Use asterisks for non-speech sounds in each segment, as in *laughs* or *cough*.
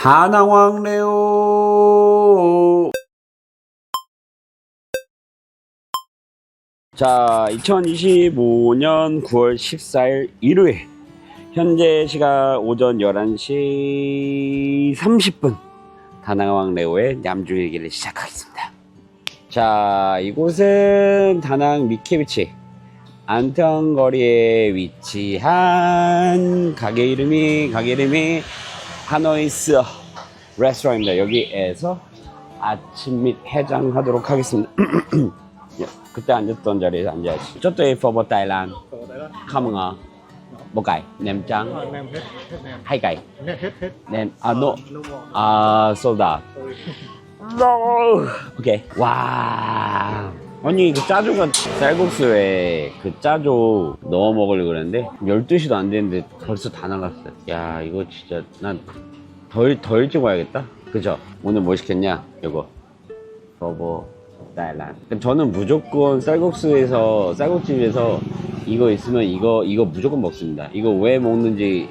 다낭왕래요. 자, 2025년 9월 14일 일요일 현재 시각 오전 11시 30분 다낭왕 레오의 냠주 얘기를 시작하겠습니다. 자, 이곳은 다낭 미케비치 안평거리에 위치한 가게 이름이 가게 이름이 하노이스 레스토랑입니다. 여기에서 아침 및 해장하도록 하겠습니다. 예, 그때 앉았던 자리에서 앉아야지. 저도에 포버 타일란 Phở Đài Loan. không ngờ một cải nem trắng Ờ, nem hết hết nem hai cải hết hết hết nem à no no more 아 소다. 오케이 와 아니 그 짜조가 쌀국수에 그 짜조 넣어 먹으려고 그랬는데 12시도 안 됐는데 벌써 다 나갔어요. 야 이거 진짜 난 덜덜 일찍 와야겠다. 그죠? 오늘 뭐 시켰냐? 이거. 버버 딸란. 저는 무조건 쌀국수에서 쌀국집에서 이거 있으면 이거 이거 무조건 먹습니다. 이거 왜 먹는지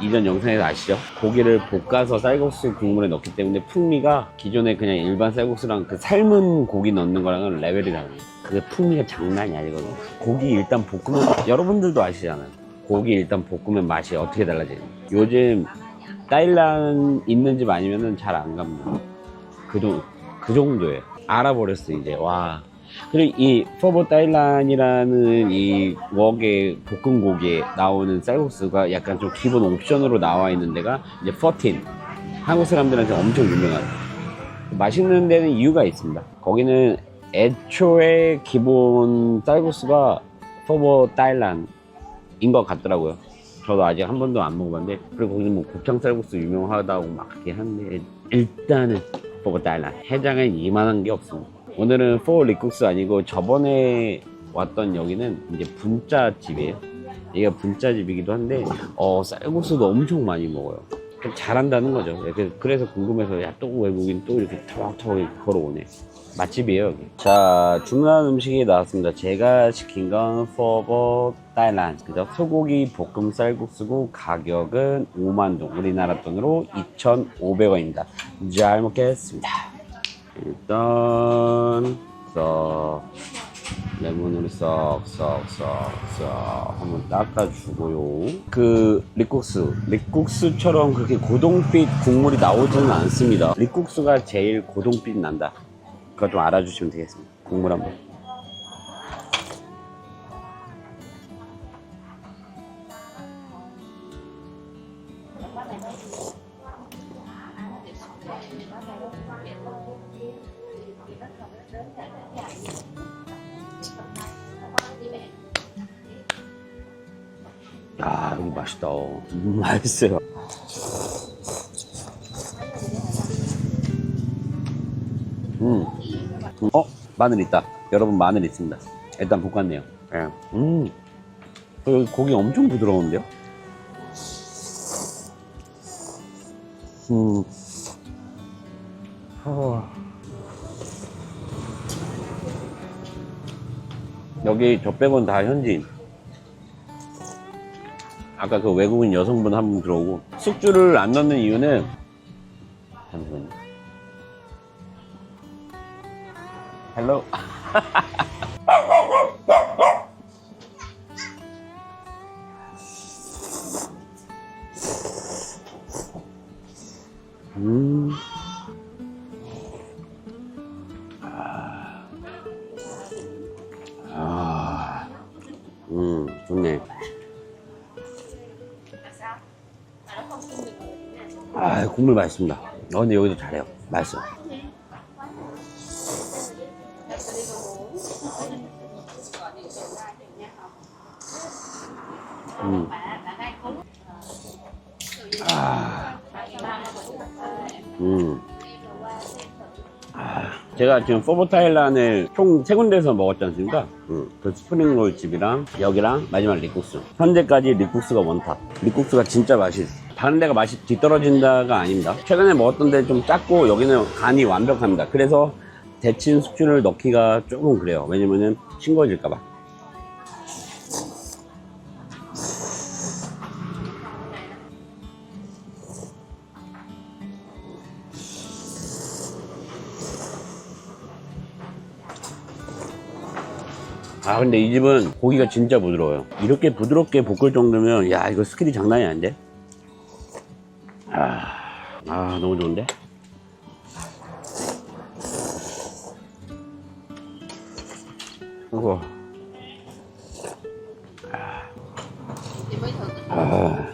이전 영상에서 아시죠? 고기를 볶아서 쌀국수 국물에 넣기 때문에 풍미가 기존에 그냥 일반 쌀국수랑 그 삶은 고기 넣는 거랑은 레벨이 다르요 그 풍미가 장난이 아니거든요. 고기 일단 볶으면 여러분들도 아시잖아요. 고기 일단 볶으면 맛이 어떻게 달라지는지. 요즘 따일란 있는 집 아니면은 잘 안 갑니다. 그, 정- 그 정도예요. 알아버렸어 이제 와. 그리고 이 퍼버 따일란이라는 이 웍의 볶은 고기에 나오는 쌀국수가 약간 좀 기본 옵션으로 나와 있는 데가 이제 14 한국 사람들한테 엄청 유명한 맛있는 데는 이유가 있습니다. 거기는 애초에 기본 쌀국수가 퍼버 따일란인 것 같더라고요. 저도 아직 한 번도 안 먹어봤는데 그리고 거기는 뭐 곱창 쌀국수 유명하다고 막 그렇게 하는데 일단은 퍼버 따일란. 해장은 이만한 게 없습니다 오늘은 포 리국수 아니고 저번에 왔던 여기는 이제 분짜 집이에요. 여기가 분짜 집이기도 한데 어 쌀국수도 엄청 많이 먹어요. 좀 잘한다는 거죠. 그래서- 그래서 궁금해서 야 또 외국인 또 이렇게 터벅터벅 걸어오네. 맛집이에요 여기. 자 주문한 음식이 나왔습니다. 제가 시킨 건 포버 딸란 그죠? 소고기 볶음 쌀국수고 가격은 5만 동 우리나라 돈으로 2,500원입니다. 잘 먹겠습니다. 일단 썩 레몬으로 썩썩썩썩 한번 닦아주고요. 그 리국수, 리국수처럼 그렇게 고동빛 국물이 나오지는 않습니다. 리국수가 제일 고동빛 난다. 그거 좀 알아주시면 되겠습니다. 국물 한번. 야, 여기 맛있다. 음, 맛있어요. 음. 음. 어? 마늘 있다. 여러분, 마늘 있습니다. 일단 볶았네요. 예. 음. 어, 여기 고기 엄청 부드러운데요? 음. 어. 여기 저 빼곤 다 현지인. 아까 그 외국인 여성분 한 분 들어오고 숙주를 안 넣는 이유는 잠시만요. 헬로. *laughs* 음. 아, 국물 맛있습니다. 어, 근데 여기도 잘해요. 맛있어. 음. 아. 음. 아, 제가 지금 포보타일란을 총 세 군데에서 먹었지 않습니까? 음, 그 스프링롤 집이랑 여기랑 마지막 리국수. 현재까지 리국수가 원탑. 리국수가 진짜 맛있어. 다른 데가 맛이 뒤떨어진다가 아닙니다. 최근에 먹었던 데 좀 작고 여기는 간이 완벽합니다. 그래서 데친 숙주를 넣기가 조금 그래요. 왜냐면은 싱거워질까봐. 아 근데 이 집은 고기가 진짜 부드러워요 이렇게 부드럽게 볶을 정도면 야 이거 스킬이 장난이 아닌데 아, 아 너무 좋은데? 우와. 아,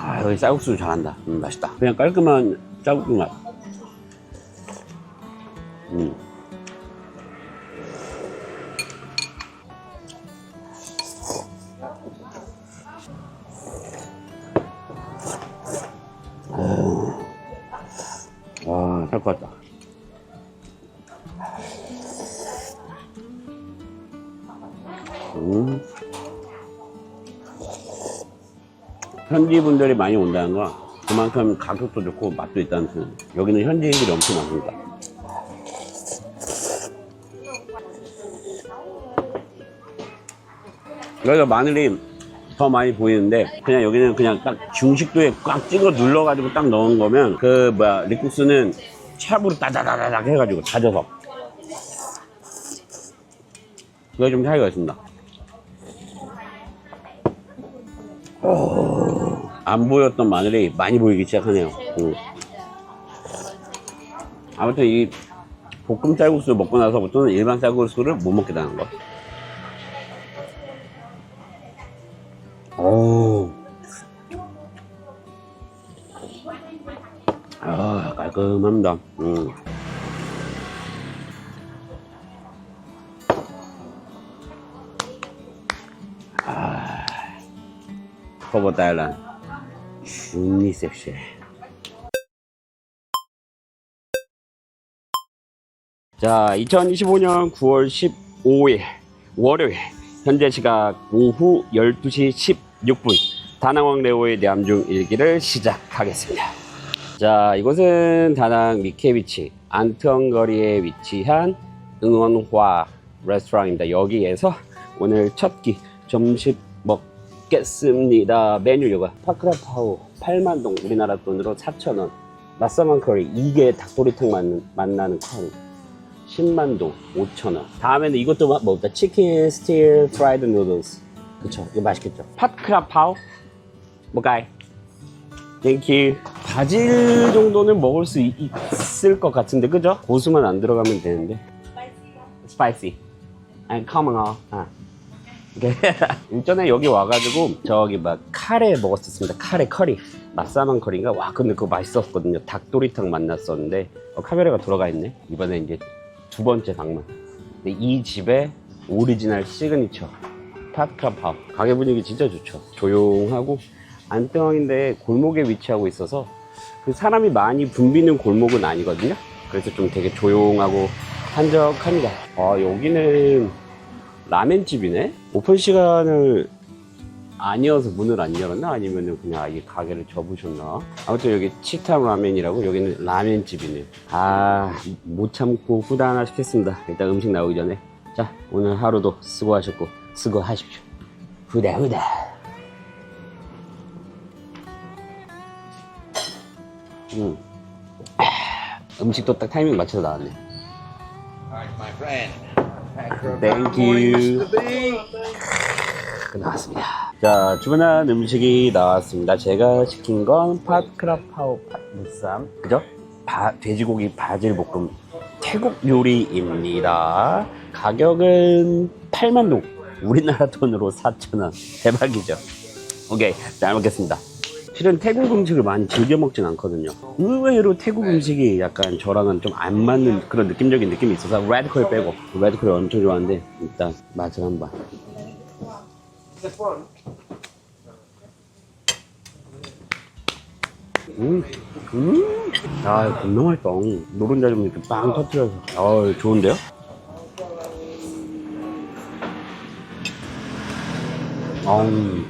아 여기 쌀국수 잘한다. 음, 맛있다. 그냥 깔끔한 쌀국수 맛 음. 현지 분들이 많이 온다는 거 그만큼 가격도 좋고 맛도 있다는 뜻. 여기는 현지인들이 엄청 많습니다. 여기가 마늘이 더 많이 보이는데 그냥 여기는 그냥 딱 중식도에 꽉 찍어 눌러가지고 딱 넣은 거면 그 뭐야 리국수는 찹으로 따다다다닥 해가지고 다져서 그게 좀 차이가 있습니다 오, 안 보였던 마늘이 많이 보이기 시작하네요 음. 아무튼 이 볶음 쌀국수 먹고 나서부터는 일반 쌀국수를 못 먹게 되는 거 오. 아, 깔끔합니다. 음. 달란. 슈니 섹시. 자, 2025년 9월 15일 월요일 현재 시각 오후 12시 16분 다낭왕 레오의 남중 일기를 시작하겠습니다. 자, 이곳은 다낭 미케비치 안트원 거리에 위치한 응원화 레스토랑입니다. 여기에서 오늘 첫끼 점심 먹 겠습니다. 메뉴가 파크라파우 8만동 우리나라 돈으로 4,000원. 맛사만 커리 이게 닭도리탕 맛, 맛나는 커리 10만동 5천원. 다음에는 이것도 마- 먹자 치킨 스틸 프라이드 누들스 그쵸? 이거 맛있겠죠? 팥크라파오? 뭐가이? 땡큐 바질 정도는 먹을 수 있, 을 것 같은데 그죠? 고수만 안 들어가면 되는데. 스파이시 아니 커먼어 아. 오케이. 일전에 여기 와가지고 저기 막 카레 먹었었습니다. 카레 커리. 맛사만 커리인가? 와 근데 그거 맛있었거든요. 닭도리탕 만났었는데 어, 카메라가 돌아가 있네. 이번에 이제 두 번째 방문. 근데 이 집의 오리지널 시그니처. 팟카밥. 가게 분위기 진짜 좋죠. 조용하고 안뜰왕인데 골목에 위치하고 있어서 그 사람이 많이 붐비는 골목은 아니거든요. 그래서 좀 되게 조용하고 한적합니다. 아 여기는 라멘집이네? 오픈 시간을 아니어서 문을 안 열었나? 아니면 그냥 아예 가게를 접으셨나? 아무튼 여기 치타 라멘이라고 여기는 라멘집이네. 아 못 참고 후다 하나 시켰습니다. 일단 음식 나오기 전에. 자 오늘 하루도 수고하셨고 수고하십시오. 후다 후다. 음. 아, 음식도 딱 타이밍 맞춰서 나왔네 Friend. 땡큐 나왔습니다. 자, 주문한 음식이 나왔습니다. 제가 시킨 건 팟크라파오 팥무쌈, 그죠? 바, 돼지고기 바질 볶음 태국 요리입니다. 가격은 8만 동. 우리나라 돈으로 4,000원. 대박이죠? 오케이, 잘 먹겠습니다. 실은 태국 음식을 많이 즐겨 먹진 않거든요. 의외로 태국 음식이 약간 저랑은 좀 안 맞는 그런 느낌적인 느낌이 있어서 레드콜 빼고 레드콜을 엄청 좋아하는데 일단 맛을 한번. 음, 음, 아, 겁나 맛있다. 노른자 좀 이렇게 빵 터트려서. 아, 좋은데요? 음,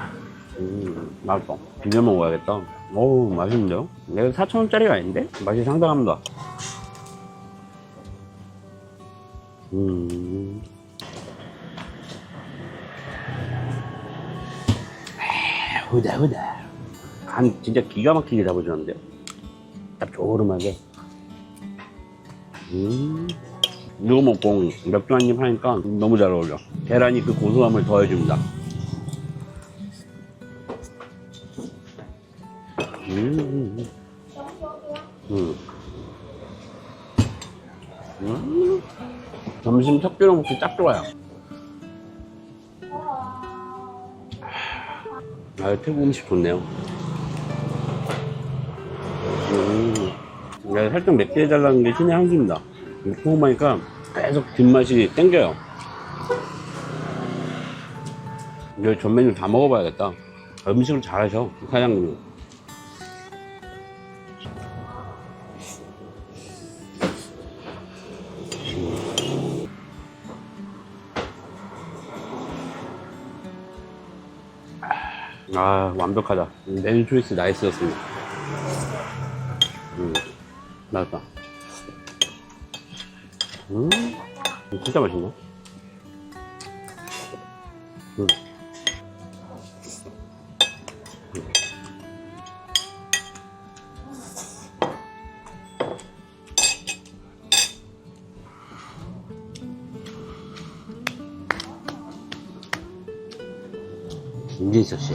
음, 맛있다. 비벼 먹어야겠다. 어우, 맛있는데요? 내가 4,000원짜리가 아닌데? 맛이 상당합니다. 음. 후다 후다. 간 진짜 기가 막히게 잡아주는데요? 딱 조름하게. 음. 이거 먹고 맥주 한 입 하니까 너무 잘 어울려. 계란이 그 고소함을 더해줍니다. 음. 음. 음. 점심 첫 끼로 먹기 딱 좋아요. 아, 태국 음식 좋네요. 음. 내가 살짝 맵게 해달라는 게 신의 한 수입니다. 먹고 보니까 계속 뒷맛이 땡겨요. 이거 전 메뉴 다 먹어봐야겠다. 음식을 잘하셔, 사장님이. 아, 완벽하다. 메뉴 초이스 나이스였습니다. 음, 맛있다. 음, 진짜 맛있네. 음. 인진서 씨.